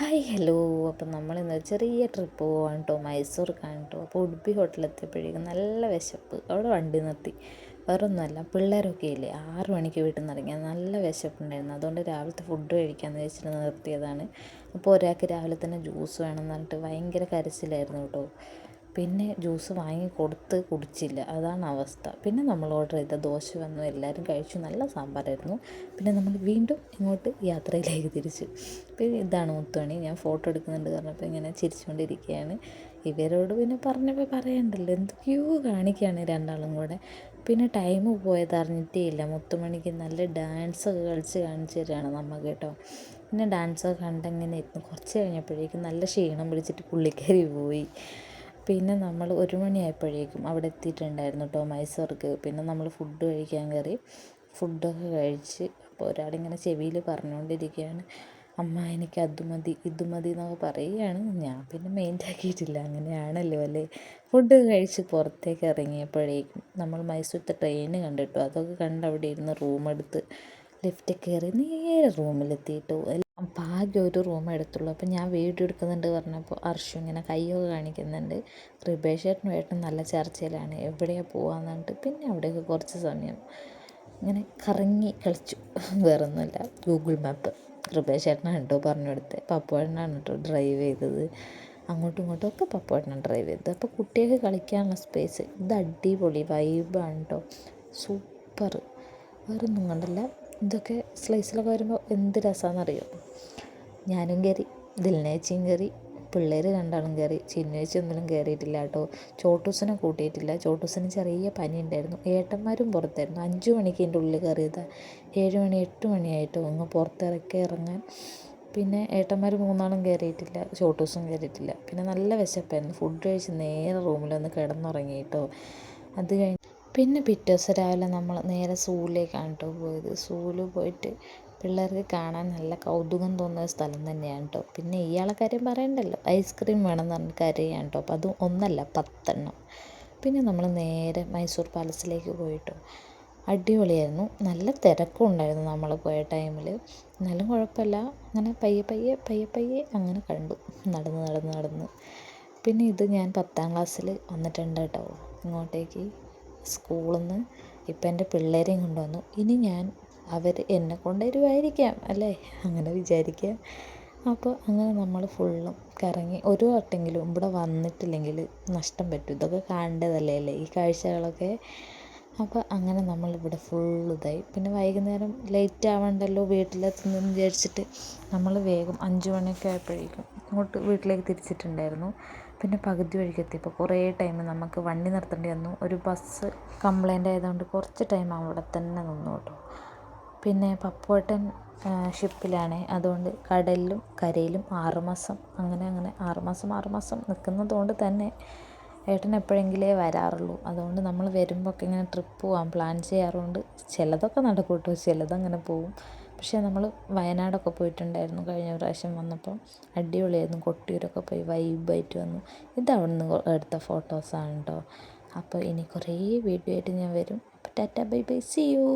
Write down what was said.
Hi hello. അപ്പം നമ്മളിന്ന് ചെറിയ ട്രിപ്പ് പോകാൻ കേട്ടോ മൈസൂർ കാണാൻ കേട്ടോ അപ്പോൾ ഉടുപ്പി ഹോട്ടലെത്തിയപ്പോഴേക്കും നല്ല വിശപ്പ്. അവിടെ വണ്ടി നിർത്തി. വേറെ ഒന്നുമല്ല പിള്ളേരൊക്കെ ഇല്ലേ? ആറ് മണിക്ക് വീട്ടിൽ നിന്ന് ഇറങ്ങിയാൽ നല്ല വിശപ്പുണ്ടായിരുന്നു. അതുകൊണ്ട് രാവിലത്തെ ഫുഡ് കഴിക്കാമെന്ന് വെച്ചിട്ട് നിർത്തിയതാണ്. അപ്പോൾ ഒരാൾക്ക് രാവിലെ തന്നെ ജ്യൂസ് വേണം എന്ന് പറഞ്ഞിട്ട് ഭയങ്കര കരച്ചിലായിരുന്നു കേട്ടോ. പിന്നെ ജ്യൂസ് വാങ്ങി കൊടുത്ത് കുടിച്ചില്ല. അതാണ് അവസ്ഥ. പിന്നെ നമ്മൾ ഓർഡർ ചെയ്ത ദോശ വന്നു. എല്ലാവരും കഴിച്ചു. നല്ല സാമ്പാറായിരുന്നു. പിന്നെ നമ്മൾ വീണ്ടും ഇങ്ങോട്ട് യാത്രയിലേക്ക് തിരിച്ചു. പിന്നെ ഇതാണ് മുത്തുമണി. ഞാൻ ഫോട്ടോ എടുക്കുന്നുണ്ട് പറഞ്ഞപ്പോൾ ഇങ്ങനെ ചിരിച്ചുകൊണ്ടിരിക്കുകയാണ്. ഇവരോട് പിന്നെ പറഞ്ഞപ്പോൾ പറയണ്ടല്ലോ. എന്തൊക്കെയോ കാണിക്കുകയാണ് രണ്ടാളും കൂടെ. പിന്നെ ടൈം പോയത് അറിഞ്ഞിട്ടേ ഇല്ല. മുത്തുമണിക്ക് നല്ല ഡാൻസൊക്കെ കളിച്ച് കാണിച്ചു തരികയാണ് നമ്മൾ കേട്ടോ. പിന്നെ ഡാൻസൊക്കെ കണ്ടെങ്ങനെ ഇരുന്നു. കുറച്ച് കഴിഞ്ഞപ്പോഴേക്കും നല്ല ക്ഷീണം പിടിച്ചിട്ട് പുള്ളിക്കാരി പോയി. പിന്നെ നമ്മൾ ഒരു മണിയായപ്പോഴേക്കും അവിടെ എത്തിയിട്ടുണ്ടായിരുന്നു കേട്ടോ മൈസൂർക്ക്. പിന്നെ നമ്മൾ ഫുഡ് കഴിക്കാൻ കയറി. ഫുഡൊക്കെ കഴിച്ച് അപ്പോൾ ഒരാളിങ്ങനെ ചെവിയിൽ പറഞ്ഞുകൊണ്ടിരിക്കുകയാണ് അമ്മ എനിക്ക് അത് മതി ഇത് മതി എന്നൊക്കെ പറയുകയാണ്. ഞാൻ പിന്നെ മെയിന്റ് ആക്കിയിട്ടില്ല. അങ്ങനെയാണല്ലോ അല്ലേ? ഫുഡ് കഴിച്ച് പുറത്തേക്ക് ഇറങ്ങിയപ്പോഴേക്കും നമ്മൾ മൈസൂരത്തെ ട്രെയിൻ കണ്ടിട്ടു? അതൊക്കെ കണ്ട് അവിടെ ഇരുന്ന് റൂമെടുത്ത് ലിഫ്റ്റ് കയറി നേരെ റൂമിലെത്തിയിട്ടു അപ്പോൾ ആകെ ഒരു റൂം എടുത്തുള്ളൂ. അപ്പം ഞാൻ വീഡിയോ എടുക്കുന്നുണ്ട് പറഞ്ഞപ്പോൾ അർഷു ഇങ്ങനെ കയ്യൊക്കെ കാണിക്കുന്നുണ്ട്. റിബേഷ് ചേട്ടനും ഏട്ടനും നല്ല ചർച്ചയിലാണ്. എവിടെയാണ് പോകാന്ന് പറഞ്ഞിട്ട് പിന്നെ അവിടെയൊക്കെ കുറച്ച് സമയം ഇങ്ങനെ കറങ്ങി കളിച്ചു. വേറെ ഒന്നുമില്ല ഗൂഗിൾ മാപ്പ്. കൃപേഷ് ചേട്ടനാണ് കേട്ടോ പറഞ്ഞു കൊടുത്തത്. പപ്പോഴനാണ് കേട്ടോ ഡ്രൈവ് ചെയ്തത്. അങ്ങോട്ടും ഇങ്ങോട്ടും ഒക്കെ പപ്പോഴനാണ് ഡ്രൈവ് ചെയ്തത്. അപ്പോൾ കുട്ടികൾക്ക് കളിക്കാനുള്ള സ്പേസ് ഇത് അടിപൊളി വൈബാണ് കേട്ടോ. സൂപ്പർ വേറെ ഒന്നും കണ്ടില്ല. ഇതൊക്കെ സ്ലൈസിലൊക്കെ വരുമ്പോൾ എന്ത് രസമാണെന്നറിയോ ഞാനും കയറി ദിൽനേച്ചിയും കയറി പിള്ളേർ രണ്ടാളും കയറി ചിന്നേച്ചി ഒന്നിലും കയറിയിട്ടില്ല കേട്ടോ. ചോട്ടൂസിനെ കൂട്ടിയിട്ടില്ല. ചോട്ടൂസിന് ചെറിയ പനി ഉണ്ടായിരുന്നു. ഏട്ടന്മാരും പുറത്തായിരുന്നു. അഞ്ച് മണിക്ക് എന്റെ ഉള്ളിൽ കയറിയതാണ് ഏഴ് മണി എട്ട് മണിയായിട്ടോ അങ്ങ് പുറത്തിറക്കി ഇറങ്ങാൻ. പിന്നെ ഏട്ടന്മാർ മൂന്നാളും കയറിയിട്ടില്ല ചോട്ടൂസും കയറിയിട്ടില്ല പിന്നെ നല്ല വിശപ്പായിരുന്നു. ഫുഡ് കഴിച്ച് നേരെ റൂമിൽ വന്ന് കിടന്നുറങ്ങി അത് കഴിഞ്ഞ് പിന്നെ പിറ്റേ ദിവസം രാവിലെ നമ്മൾ നേരെ സൂവിലേക്കാണ് കേട്ടോ പോയത്. സൂവിൽ പോയിട്ട് പിള്ളേർക്ക് കാണാൻ നല്ല കൗതുകം തോന്നുന്ന സ്ഥലം തന്നെയാണ് കേട്ടോ പിന്നെ ഇയാളെ കാര്യം പറയണ്ടല്ലോ. ഐസ്ക്രീം വേണമെന്ന് പറഞ്ഞ് കരയാണ് കേട്ടോ അപ്പോൾ അത് ഒന്നല്ല പത്തെണ്ണം. പിന്നെ നമ്മൾ നേരെ മൈസൂർ പാലസിലേക്ക് പോയിട്ടോ. അടിപൊളിയായിരുന്നു. നല്ല തിരക്കും ഉണ്ടായിരുന്നു നമ്മൾ പോയ ടൈമിൽ. എന്നാലും കുഴപ്പമില്ല. അങ്ങനെ പയ്യെ പയ്യെ പയ്യെ പയ്യെ അങ്ങനെ കണ്ടു. നടന്ന് നടന്ന് നടന്ന്. പിന്നെ ഇത് ഞാൻ പത്താം ക്ലാസ്സിൽ വന്നിട്ടുണ്ട് കേട്ടോ ഇങ്ങോട്ടേക്ക്. സ്കൂളിൽ നിന്ന് ഇപ്പം എന്റെ പിള്ളേരെയും കൊണ്ടുവന്നു. ഇനി ഞാൻ അവർ എന്നെ കൊണ്ടുവരുമായിരിക്കാം അല്ലേ? അങ്ങനെ വിചാരിക്കുക. അപ്പോൾ അങ്ങനെ നമ്മൾ ഫുള്ളും കറങ്ങി ഒരു വട്ടെങ്കിലും ഇവിടെ വന്നിട്ടില്ലെങ്കിൽ നഷ്ടം പറ്റും. ഇതൊക്കെ കാണേണ്ടതല്ലേ അല്ലേ? ഈ കാഴ്ചകളൊക്കെ. അപ്പോൾ അങ്ങനെ നമ്മളിവിടെ ഫുൾ ഇതായി. പിന്നെ വൈകുന്നേരം ലേറ്റ് ആവണ്ടല്ലോ വീട്ടിലെത്തുന്നെന്ന് വിചാരിച്ചിട്ട് നമ്മൾ വേഗം അഞ്ച് മണിയൊക്കെ ആയപ്പോഴേക്കും ഇങ്ങോട്ട് വീട്ടിലേക്ക് തിരിച്ചിട്ടുണ്ടായിരുന്നു. പിന്നെ പകുതി വഴിക്ക് എത്തിയപ്പോൾ കുറേ ടൈം നമുക്ക് വണ്ടി നിർത്തേണ്ടി വന്നു. ഒരു ബസ് കംപ്ലൈന്റ് ആയതുകൊണ്ട് കുറച്ച് ടൈം അവിടെ തന്നെ നിന്നു കേട്ടോ. പിന്നെ പപ്പുവേട്ടൻ ഷിപ്പിലാണ് അതുകൊണ്ട് കടലിലും കരയിലും ആറുമാസം അങ്ങനെ അങ്ങനെ ആറുമാസം ആറുമാസം നിൽക്കുന്നത് കൊണ്ട് തന്നെ ഏട്ടൻ എപ്പോഴെങ്കിലേ വരാറുള്ളൂ. അതുകൊണ്ട് നമ്മൾ വരുമ്പോൾ ഒക്കെ ഇങ്ങനെ ട്രിപ്പ് പോകാൻ പ്ലാൻ ചെയ്യാറുണ്ട്. ചിലതൊക്കെ നടക്കും കേട്ടോ. ചിലതങ്ങനെ പോവും. പക്ഷേ നമ്മൾ വയനാടൊക്കെ പോയിട്ടുണ്ടായിരുന്നു കഴിഞ്ഞ പ്രാവശ്യം വന്നപ്പോൾ അടിപൊളിയായിരുന്നു. കൊട്ടിയൂരൊക്കെ പോയി വൈബായിട്ട് വന്നു. ഇത് അവിടെ നിന്ന് എടുത്ത ഫോട്ടോസാണ് കേട്ടോ അപ്പോൾ ഇനി കുറേ വീഡിയോ ആയിട്ട് ഞാൻ വരും. അപ്പോൾ tata bye bye see you